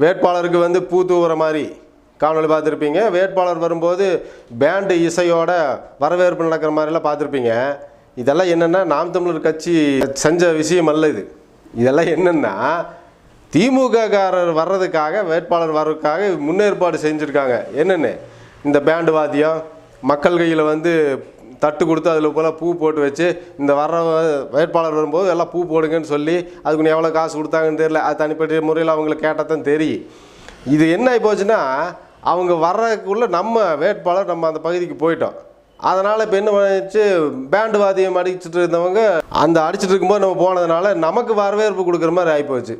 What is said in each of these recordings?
வேட்பாளருக்கு வந்து பூ தூவுற மாதிரி காணொளி பார்த்துருப்பீங்க. வேட்பாளர் வரும்போது பேண்டு இசையோட வரவேற்பு நடக்கிற மாதிரிலாம் பார்த்துருப்பீங்க. இதெல்லாம் என்னென்னா நாம் தமிழர் கட்சி செஞ்ச விஷயம் அல்ல இது. இதெல்லாம் என்னென்னா திமுககாரர் வர்றதுக்காக வேட்பாளர் வர்றதுக்காக முன்னேற்பாடு செஞ்சுருக்காங்க. என்னென்னு? இந்த பேண்டு வாத்தியம் மக்கள் கையில் வந்து தட்டு கொடுத்து அதில் போல் பூ போட்டு வச்சு இந்த வர்ற வேட்பாளர் வரும்போது எல்லாம் பூ போடுங்கன்னு சொல்லி அதுக்கு எவ்வளோ காசு கொடுத்தாங்கன்னு தெரியல. அது தனிப்பட்ட முறையில் அவங்களுக்கு கேட்டால் தான் தெரியும். இது என்ன ஆகி போச்சுன்னா அவங்க வர்றதுக்குள்ளே நம்ம வேட்பாளர் நம்ம அந்த பகுதிக்கு போயிட்டோம். அதனால் இப்போ என்ன பண்ணிச்சு பேண்டு வாத்தியம் அடிச்சுட்டு இருந்தவங்க அந்த அடிச்சுட்டு இருக்கும்போது நம்ம போனதுனால நமக்கு வரவேற்பு கொடுக்குற மாதிரி ஆகிப்போச்சு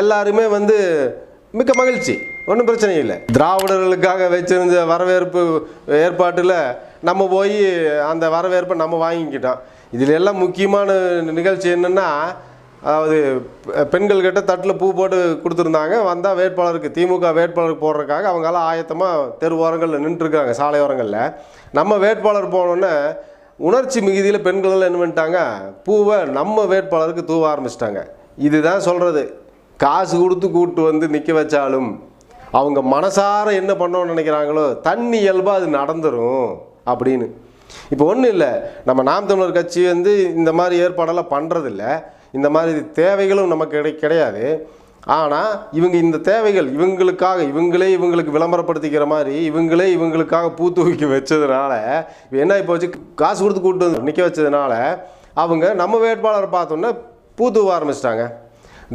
எல்லாருமே வந்து மிக்க மகிழ்ச்சி. ஒன்றும் பிரச்சனை இல்லை. திராவிடர்களுக்காக வச்சிருந்த வரவேற்பு ஏற்பாட்டில் நம்ம போய் அந்த வரவேற்பை நம்ம வாங்கிக்கிட்டோம். இதில் எல்லாம் முக்கியமான நிகழ்ச்சி என்னென்னா அதாவது பெண்கள்கிட்ட தட்டில் பூ போட்டு கொடுத்துருந்தாங்க. வந்தால் வேட்பாளருக்கு திமுக வேட்பாளருக்கு போடுறதுக்காக அவங்கெல்லாம் ஆயத்தமாக தெரு ஓரங்களில் நின்றுருக்காங்க சாலை ஓரங்களில். நம்ம வேட்பாளர் போனோன்னே உணர்ச்சி மிகுதியில் பெண்களெல்லாம் என்ன பண்ணிட்டாங்க பூவை நம்ம வேட்பாளருக்கு தூவ ஆரம்பிச்சிட்டாங்க. இதுதான் சொல்கிறது காசு கொடுத்து கூட்டு வந்து நிற்க வச்சாலும் அவங்க மனசார என்ன பண்ணணும்னு நினைக்கிறாங்களோ தண்ணி இயல்பாக அது நடந்துடும் அப்படின்னு. இப்போ ஒன்றும் இல்லை. நம்ம நாம் தமிழர் கட்சி வந்து இந்த மாதிரி ஏற்பாடெல்லாம் பண்ணுறதில்ல இந்த மாதிரி தேவைகளும் நமக்கு கிடை கிடையாது. ஆனால் இவங்க இந்த தேவைகள் இவங்களுக்காக இவங்களே இவங்களுக்கு விளம்பரப்படுத்திக்கிற மாதிரி இவங்களே இவங்களுக்காக பூ தூக்கி வச்சதுனால என்ன இப்போ வச்சு காசு கொடுத்து கூப்பிட்டு வந்து நிற்க வச்சதுனால அவங்க நம்ம வேட்பாளரை பார்த்தோன்னே பூ தூவ ஆரம்பிச்சிட்டாங்க.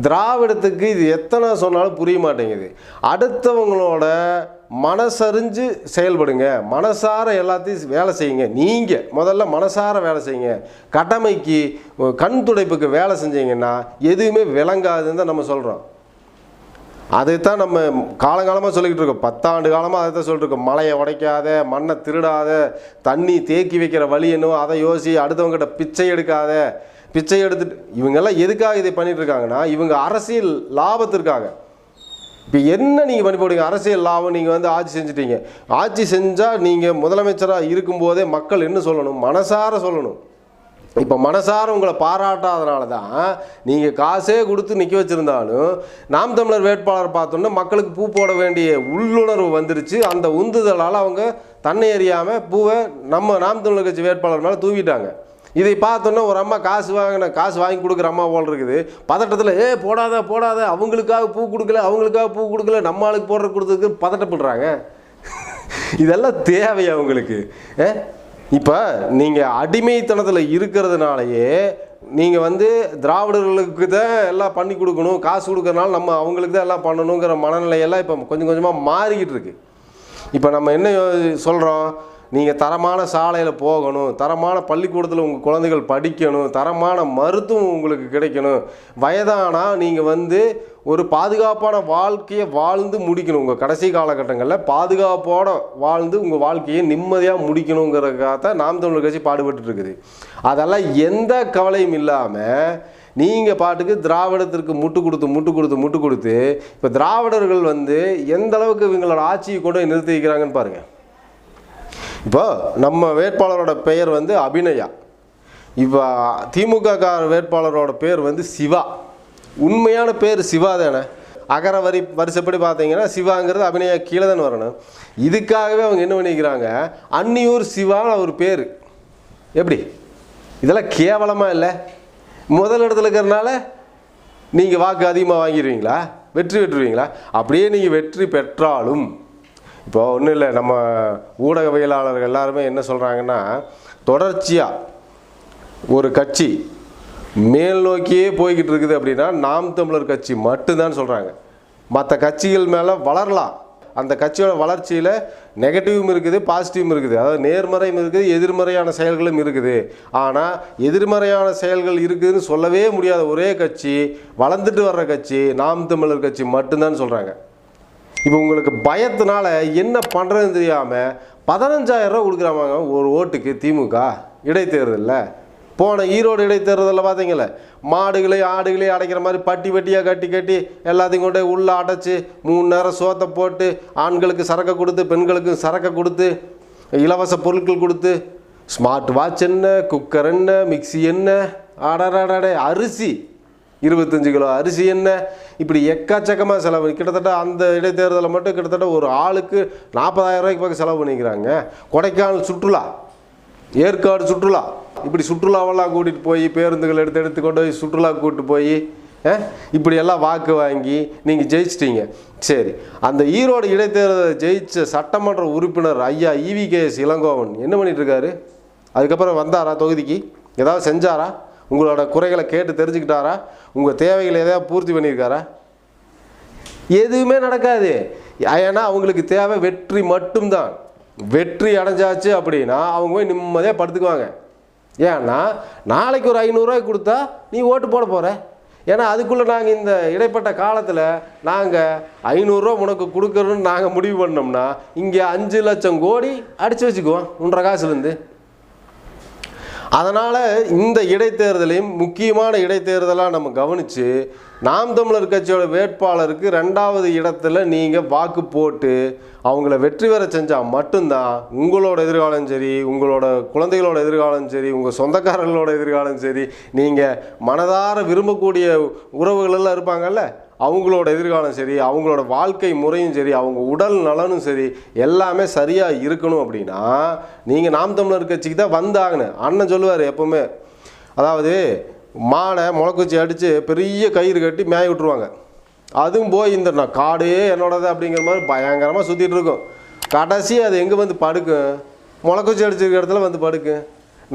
திராவிடத்துக்கு இது எத்தனை சொன்னாலும் புரிய மாட்டேங்குது. அடுத்தவங்களோட மனசறிஞ்சு செயல்படுங்க. மனசார எல்லாத்தையும் வேலை செய்யுங்க. நீங்கள் முதல்ல மனசார வேலை செய்யுங்க. கடமைக்கு கண் துடைப்புக்கு வேலை செஞ்சீங்கன்னா எதுவுமே விளங்காதுன்னு தான் நம்ம சொல்கிறோம் அதைத்தான் நம்ம காலங்காலமாக சொல்லிக்கிட்டு இருக்கோம். பத்தாண்டு காலமாக அதை தான் சொல்லிட்டுருக்கோம் மலையை உடைக்காத மண்ணை திருடாத தண்ணி தேக்கி வைக்கிற வழி என்னவோ அதை யோசி அடுத்தவங்ககிட்ட பிச்சை எடுக்காத பிச்சை எடுத்துட்டு இவங்கெல்லாம் எதுக்காக இதை பண்ணிகிட்டு இருக்காங்கன்னா இவங்க அரசியல் லாபத்திற்காக. இப்போ என்ன நீங்கள் பண்ணி போடுங்க? அரசியல் லாபம் நீங்கள் வந்து ஆட்சி செஞ்சிட்டீங்க. ஆட்சி செஞ்சால் நீங்கள் முதலமைச்சராக இருக்கும்போதே மக்கள் என்ன சொல்லணும்? மனசார சொல்லணும். இப்போ மனசார உங்களை பாராட்டாதனால தான் நீங்கள் காசே கொடுத்து நிற்க வச்சுருந்தாலும் நாம் தமிழர் வேட்பாளர் பார்த்தோன்னா மக்களுக்கு பூ போட வேண்டிய உள்ளுணர்வு வந்துருச்சு. அந்த உந்துதலால் அவங்க தன்னை அறியாமல் பூவை நம்ம நாம் தமிழர் கட்சி வேட்பாளர் மேலே தூவிட்டாங்க இதை பார்த்தோன்னா ஒரு அம்மா காசு வாங்கின காசு வாங்கி கொடுக்குற அம்மா போல் இருக்குது. பதட்டத்தில் ஏ போடாத போடாத அவங்களுக்காக பூ கொடுக்கல அவங்களுக்காக பூ கொடுக்கல நம்ம ஆளுக்கு போடுற கொடுத்ததுக்கு பதட்டப்படுறாங்க இதெல்லாம் தேவை அவங்களுக்கு. இப்போ நீங்கள் அடிமைத்தனத்தில் இருக்கிறதுனாலயே நீங்கள் வந்து திராவிடர்களுக்கு தான் எல்லாம் பண்ணி கொடுக்கணும் காசு கொடுக்கறனால நம்ம அவங்களுக்கு தான் எல்லாம் பண்ணணுங்கிற மனநிலையெல்லாம் இப்போ கொஞ்சம் கொஞ்சமாக மாறிக்கிட்டு இருக்கு. இப்போ நம்ம என்ன சொல்கிறோம் நீங்கள் தரமான சாலையில் போகணும் தரமான பள்ளிக்கூடத்தில் உங்கள் குழந்தைகள் படிக்கணும் தரமான மருத்துவம் உங்களுக்கு கிடைக்கணும். வயதானா நீங்கள் வந்து ஒரு பாதுகாப்பான வாழ்க்கையை வாழ்ந்து முடிக்கணும். உங்கள் கடைசி காலகட்டங்களில் பாதுகாப்போட வாழ்ந்து உங்கள் வாழ்க்கையை நிம்மதியாக முடிக்கணுங்கிறதுக்காக நாம் தமிழர் கட்சி பாடுபட்டுருக்குது அதெல்லாம் எந்த கவலையும் இல்லாமல் நீங்கள் பாட்டுக்கு திராவிடத்திற்கு முட்டு கொடுத்து முட்டு கொடுத்து முட்டு கொடுத்து இப்போ திராவிடர்கள் வந்து எந்த அளவுக்கு இவங்களோட ஆட்சியை கொண்டு போய் நிறுத்தி வைக்கிறாங்கன்னு பாருங்கள் இப்போ நம்ம வேட்பாளரோட பெயர் வந்து அபிநயா. இப்போ திமுக கார வேட்பாளரோட பேர் வந்து சிவா. உண்மையான பேர் சிவா தானே. அகர வரி வரிசைப்படி பார்த்தீங்கன்னா சிவாங்கிறது அபிநயா கீழே தானே வரணும். இதுக்காகவே அவங்க என்ன பண்ணிக்கிறாங்க? அன்னியூர் சிவான்னு அவர் பேர். எப்படி? இதெல்லாம் கேவலமாக இல்லை? முதல் இடத்துல இருக்கிறனால நீங்கள் வாக்கு அதிகமாக வாங்கிடுவீங்களா? வெற்றி பெற்றுருவீங்களா அப்படியே நீங்கள் வெற்றி பெற்றாலும் இப்போ ஒன்றும் இல்லை நம்ம ஊடகவியலாளர்கள் எல்லாருமே என்ன சொல்கிறாங்கன்னா தொடர்ச்சியாக ஒரு கட்சி மேல் நோக்கியே போய்கிட்டு இருக்குது அப்படின்னா நாம் தமிழர் கட்சி மட்டும்தான் சொல்கிறாங்க மற்ற கட்சிகள் மேலே வளரலாம். அந்த கட்சியோட வளர்ச்சியில் நெகட்டிவும் இருக்குது பாசிட்டிவும் இருக்குது. அதாவது நேர்மறையும் இருக்குது எதிர்மறையான செயல்களும் இருக்குது. ஆனால் எதிர்மறையான செயல்கள் இருக்குதுன்னு சொல்லவே முடியாத ஒரே கட்சி வளர்ந்துட்டு வர்ற கட்சி நாம் தமிழர் கட்சி மட்டும்தான் சொல்கிறாங்க இப்போ உங்களுக்கு பயத்தினால என்ன பண்ணுறதுன்னு தெரியாமல் பதினஞ்சாயிரம் ரூபா கொடுக்குறாங்க ஒரு ஓட்டுக்கு திமுக. இடைத்தேர்தலில். போன ஈரோடு இடைத்தேர்தலில் பார்த்தீங்களே மாடுகளையும் ஆடுகளையும் அடைக்கிற மாதிரி பட்டி பட்டியாக கட்டி கட்டி எல்லாத்தையும் கொண்டு உள்ளே அடைச்சி மூணு நேரம் சோத்தை போட்டு ஆண்களுக்கு சரக்கை கொடுத்து பெண்களுக்கு சரக்கை கொடுத்து இலவச பொருட்கள் கொடுத்து ஸ்மார்ட் வாட்ச் என்ன குக்கர் என்ன மிக்ஸி என்ன? அடடாடே அரிசி. இருபத்தஞ்சு கிலோ அரிசி என்ன? இப்படி எக்கச்சக்கமாக செலவு. கிட்டத்தட்ட அந்த இடைத்தேர்தலில் மட்டும் கிட்டத்தட்ட ஒரு ஆளுக்கு நாற்பதாயிரம் ரூபாய்க்கு பக்கம் செலவு பண்ணிக்கிறாங்க. கொடைக்கானல் சுற்றுலா ஏற்காடு சுற்றுலா. இப்படி சுற்றுலாவெல்லாம் கூட்டிகிட்டு போய் பேருந்துகள் எடுத்து எடுத்து கொண்டு போய் சுற்றுலா கூப்பிட்டு போய் இப்படியெல்லாம் வாக்கு வாங்கி நீங்கள் ஜெயிச்சிட்டீங்க. சரி. அந்த ஈரோடு இடைத்தேர்தலை ஜெயிச்ச சட்டமன்ற உறுப்பினர் ஐயா இவி கே எஸ் இளங்கோவன் என்ன பண்ணிட்டுருக்காரு அதுக்கப்புறம் வந்தாரா தொகுதிக்கு? ஏதாவது செஞ்சாரா? உங்களோட குறைகளை கேட்டு தெரிஞ்சுக்கிட்டாரா? உங்கள் தேவைகளை எதாவது பூர்த்தி பண்ணியிருக்காரா? எதுவுமே நடக்காது. ஏன்னா அவங்களுக்கு தேவை வெற்றி மட்டும்தான். வெற்றி அடைஞ்சாச்சு அப்படின்னா அவங்க போய் நிம்மதியாக படுத்துக்குவாங்க. ஏன்னா நாளைக்கு ஒரு ஐநூறுரூவாய்க்கு கொடுத்தா நீ ஓட்டு போட போகிற ஏன்னா அதுக்குள்ளே நாங்கள் இந்த இடைப்பட்ட காலத்தில் நாங்கள் ஐநூறுரூவா உனக்கு கொடுக்குறோன்னு நாங்கள் முடிவு பண்ணோம்னா இங்கே அஞ்சு லட்சம் கோடி அடித்து வச்சுக்குவோம் ஒன்றரை காசுலேருந்து அதனால் இந்த இடைத்தேர்தலையும் முக்கியமான இடைத்தேர்தலாக நம்ம கவனித்து நாம் தமிழர் கட்சியோட வேட்பாளருக்கு ரெண்டாவது இடத்துல நீங்கள் வாக்கு போட்டு அவங்கள வெற்றி பெற செஞ்சால் மட்டும்தான் உங்களோட எதிர்காலம் சரி உங்களோட குழந்தைகளோட எதிர்காலம் சரி உங்கள் சொந்தக்காரர்களோட எதிர்காலம் சரி நீங்கள் மனதார விரும்பக்கூடிய உறவுகள் எல்லாம் இருப்பாங்கல்ல? அவங்களோட எதிர்காலம் சரி அவங்களோட வாழ்க்கை முறையும் சரி அவங்க உடல் நலனும் சரி எல்லாமே சரியாக இருக்கணும் அப்படின்னா நீங்கள் நாம் தமிழர் கட்சிக்கு தான் வந்தாகணும் அண்ணன் சொல்லுவார் எப்பவுமே. அதாவது மானை முளைக்குச்சி அடித்து பெரிய கயிறு கட்டி மேய விட்டுருவாங்க. அதுவும் போய் இந்த நான் காடே என்னோடது அப்படிங்கிற மாதிரி பயங்கரமாக சுற்றிட்டு இருக்கும். கடைசி அது எங்கே வந்து படுக்கும் முளைக்குச்சி அடிச்சிருக்க இடத்துல வந்து படுக்கும்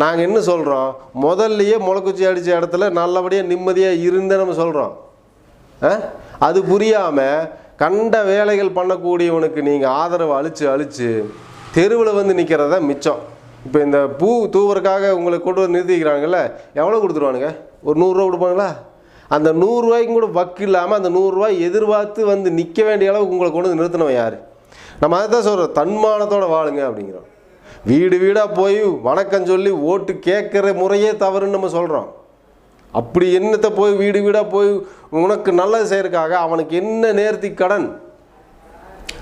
நாங்கள் என்ன சொல்கிறோம் முதல்லையே முளைக்குச்சி அடித்த இடத்துல நல்லபடியாக நிம்மதியாக இருந்தே நம்ம சொல்கிறோம் அது புரியாமல் கண்ட வேலைகள் பண்ணக்கூடியவனுக்கு நீங்கள் ஆதரவு அழிச்சு அழிச்சு தெருவில் வந்து நிற்கிறத மிச்சம். இப்போ இந்த பூ தூவுறதுக்காக உங்களை கொண்டு வந்து நிறுத்திக்கிறாங்கல்ல எவ்வளோ கொடுத்துருவானுங்க? ஒரு நூறுரூவா கொடுப்பாங்களா? அந்த நூறுரூவாய்க்கும் கூட வக்கு இல்லாமல் அந்த நூறுரூவா எதிர்பார்த்து வந்து நிற்க வேண்டிய அளவுக்கு உங்களை கொண்டு வந்து நிறுத்தினவன் யார்? நம்ம அதை தான் சொல்கிறோம் தன்மானத்தோடு வாழுங்க அப்படிங்கிறோம். வீடு வீடாக போய் வணக்கம் சொல்லி ஓட்டு கேட்குற முறையே தவறுன்னு நம்ம சொல்கிறோம் அப்படி என்னத்தை போய் வீடு வீடாக போய் உனக்கு நல்லது செய்கிறதுக்காக அவனுக்கு என்ன நேர்த்தி கடன்?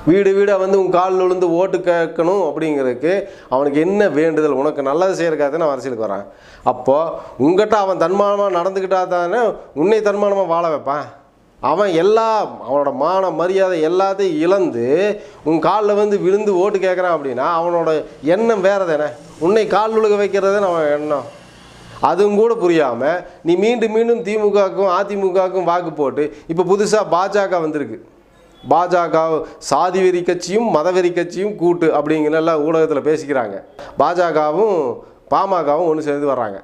வீடு வீடாக வந்து உன் காலில் விழுந்து ஓட்டு கேட்கணும் அப்படிங்கிறதுக்கு அவனுக்கு என்ன வேண்டுதல்? உனக்கு நல்லது செய்யறக்காதுன்னு நான் அரசியலுக்கு வரேன். அப்போது உங்ககிட்ட அவன் தன்மானமாக நடந்துக்கிட்டா தானே உன்னை தன்மானமாக வாழ வைப்பான். அவன் எல்லா அவனோட மான மரியாதை எல்லாத்தையும் இழந்து உன் காலில் வந்து விழுந்து ஓட்டு கேட்குறான் அப்படின்னா அவனோட எண்ணம் வேறு தானே உன்னை கால் விழுக வைக்கிறது அவன் எண்ணம்? அதுவும் கூட புரியாமல் நீ மீண்டும் மீண்டும் திமுகவுக்கும் அதிமுகவுக்கும் வாக்கு போட்டு இப்போ புதுசாக பாஜக வந்திருக்கு. பாஜக சாதி வெறி கட்சியும் மதவெறி கட்சியும் கூட்டு அப்படிங்கிறலாம் ஊடகத்தில் பேசிக்கிறாங்க. பாஜகவும் பாமகவும் ஒன்று சேர்ந்து வர்றாங்க.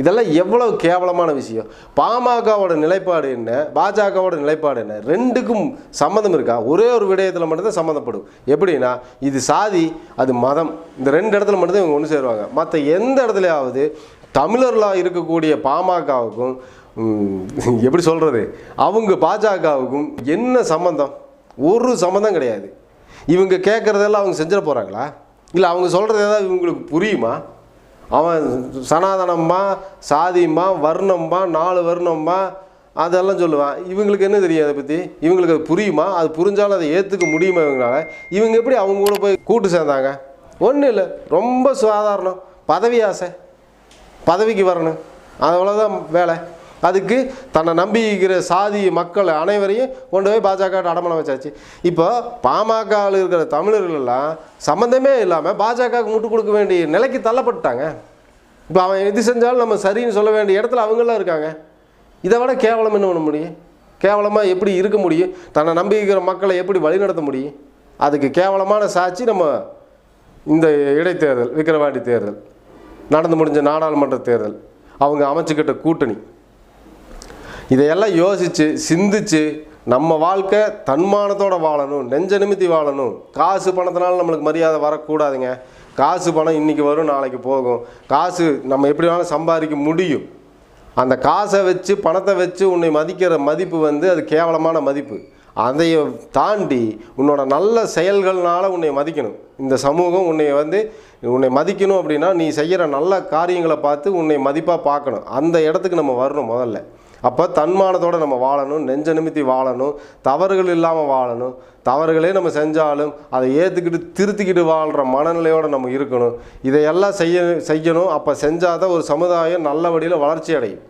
இதெல்லாம் எவ்வளவு கேவலமான விஷயம். பாமகவோட நிலைப்பாடு என்ன? பாஜகவோட நிலைப்பாடு என்ன? ரெண்டுக்கும் சம்மந்தம் இருக்கா? ஒரே ஒரு விடயத்தில் மட்டும்தான் சம்மந்தப்படும். எப்படின்னா இது சாதி அது மதம். இந்த ரெண்டு இடத்துல மட்டும்தான் இவங்க ஒன்று சேருவாங்க. மற்ற எந்த இடத்துலையாவது தமிழர்களாக இருக்கக்கூடிய பாமகவுக்கும் எப்படி சொல்கிறது அவங்க பாஜகவுக்கும் என்ன சம்மந்தம் ஒரு சம்மந்தம் கிடையாது. இவங்க கேட்குறதெல்லாம் அவங்க செஞ்சிட போகிறாங்களா இல்லை அவங்க சொல்கிறது ஏதாவது இவங்களுக்கு புரியுமா? அவன் சனாதனம்மா சாதியுமா வர்ணம்மா நாலு வர்ணம்மா அதெல்லாம் சொல்லுவான். இவங்களுக்கு என்ன தெரியும் அதை பற்றி இவங்களுக்கு அது புரியுமா? அது புரிஞ்சாலும் அதை ஏற்றுக்க முடியுமா இவங்களால? இவங்க எப்படி அவங்க கூட போய் கூட்டு சேர்ந்தாங்க? ஒன்றும் இல்லை. ரொம்ப சாதாரணம் பதவி ஆசை. பதவிக்கு வரணும். அவ்வளோதான் வேலை. அதுக்கு தன்னை நம்பிக்கிற சாதி மக்கள் அனைவரையும் கொண்டு போய் பாஜக அடமானம் வச்சாச்சு. இப்போ பாமகவில் இருக்கிற தமிழர்களெல்லாம் சம்மந்தமே இல்லாமல் பாஜகவுக்கு முட்டு கொடுக்க வேண்டிய நிலைக்கு தள்ளப்பட்டாங்க இப்போ அவன் எது செஞ்சாலும் நம்ம சரின்னு சொல்ல வேண்டிய இடத்துல அவங்களாம் இருக்காங்க. இதை விட கேவலம் என்ன பண்ண முடியும்? கேவலமாக எப்படி இருக்க முடியும்? தன்னை நம்பிக்கிற மக்களை எப்படி வழிநடத்த முடியும்? அதுக்கு கேவலமான சாட்சி நம்ம இந்த இடைத்தேர்தல் விக்கிரவாண்டி தேர்தல். நடந்து முடிஞ்ச நாடாளுமன்ற தேர்தல். அவங்க அமைச்சுக்கிட்ட கூட்டணி. இதையெல்லாம் யோசித்து சிந்திச்சு நம்ம வாழ்க்கை தன்மானத்தோடு வாழணும் நெஞ்ச நிமித்தி வாழணும். காசு பணத்தினால நம்மளுக்கு மரியாதை வரக்கூடாதுங்க. காசு பணம் இன்னைக்கு வரும் நாளைக்கு போகும். காசு நம்ம எப்படி வேணாலும் சம்பாதிக்க முடியும். அந்த காசை வச்சு பணத்தை வச்சு உன்னை மதிக்கிற மதிப்பு வந்து அது கேவலமான மதிப்பு. அதையை தாண்டி உன்னோட நல்ல செயல்கள்னால உன்னை மதிக்கணும். இந்த சமூகம் உன்னை வந்து உன்னை மதிக்கணும் அப்படின்னா நீ செய்கிற நல்ல காரியங்களை பார்த்து உன்னை மதிப்பாக பார்க்கணும். அந்த இடத்துக்கு நம்ம வரணும் முதல்ல. அப்போ தன்மானத்தோடு நம்ம வாழணும் நெஞ்ச நிமித்தி வாழணும் தவறுகள் இல்லாமல் வாழணும். தவறுகளே நம்ம செஞ்சாலும் அதை ஏற்றுக்கிட்டு திருத்திக்கிட்டு வாழ்கிற மனநிலையோடு நம்ம இருக்கணும். இதையெல்லாம் செய்ய செய்யணும். அப்போ செஞ்சாதான் ஒரு சமுதாயம் நல்ல வழியில் வளர்ச்சி அடையும்.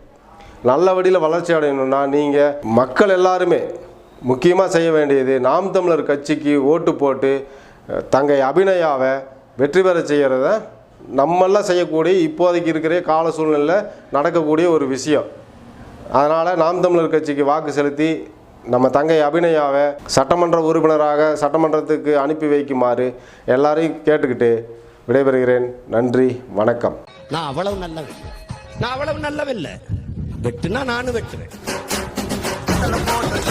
நல்ல வழியில் வளர்ச்சி அடையணும்னா நீங்கள் மக்கள் எல்லாருமே முக்கியமாக செய்ய வேண்டியது நாம் தமிழர் கட்சிக்கு ஓட்டு போட்டு தங்கை அபிநயாவை வெற்றி பெற செய்கிறத நம்மெல்லாம் செய்யக்கூடிய இப்போதைக்கு இருக்கிற கால சூழ்நிலையில் நடக்கக்கூடிய ஒரு விஷயம். அதனால் நாம் தமிழர் கட்சிக்கு வாக்கு செலுத்தி நம்ம தங்கை அபிநயாவை சட்டமன்ற உறுப்பினராக சட்டமன்றத்துக்கு அனுப்பி வைக்குமாறு எல்லாரையும் கேட்டுக்கிட்டு விடைபெறுகிறேன். நன்றி வணக்கம். நான் அவ்வளவு நல்லவன். நான் அவ்வளவு நல்லவில்லை வெட்டுனா நானும் வெட்டுவேன்.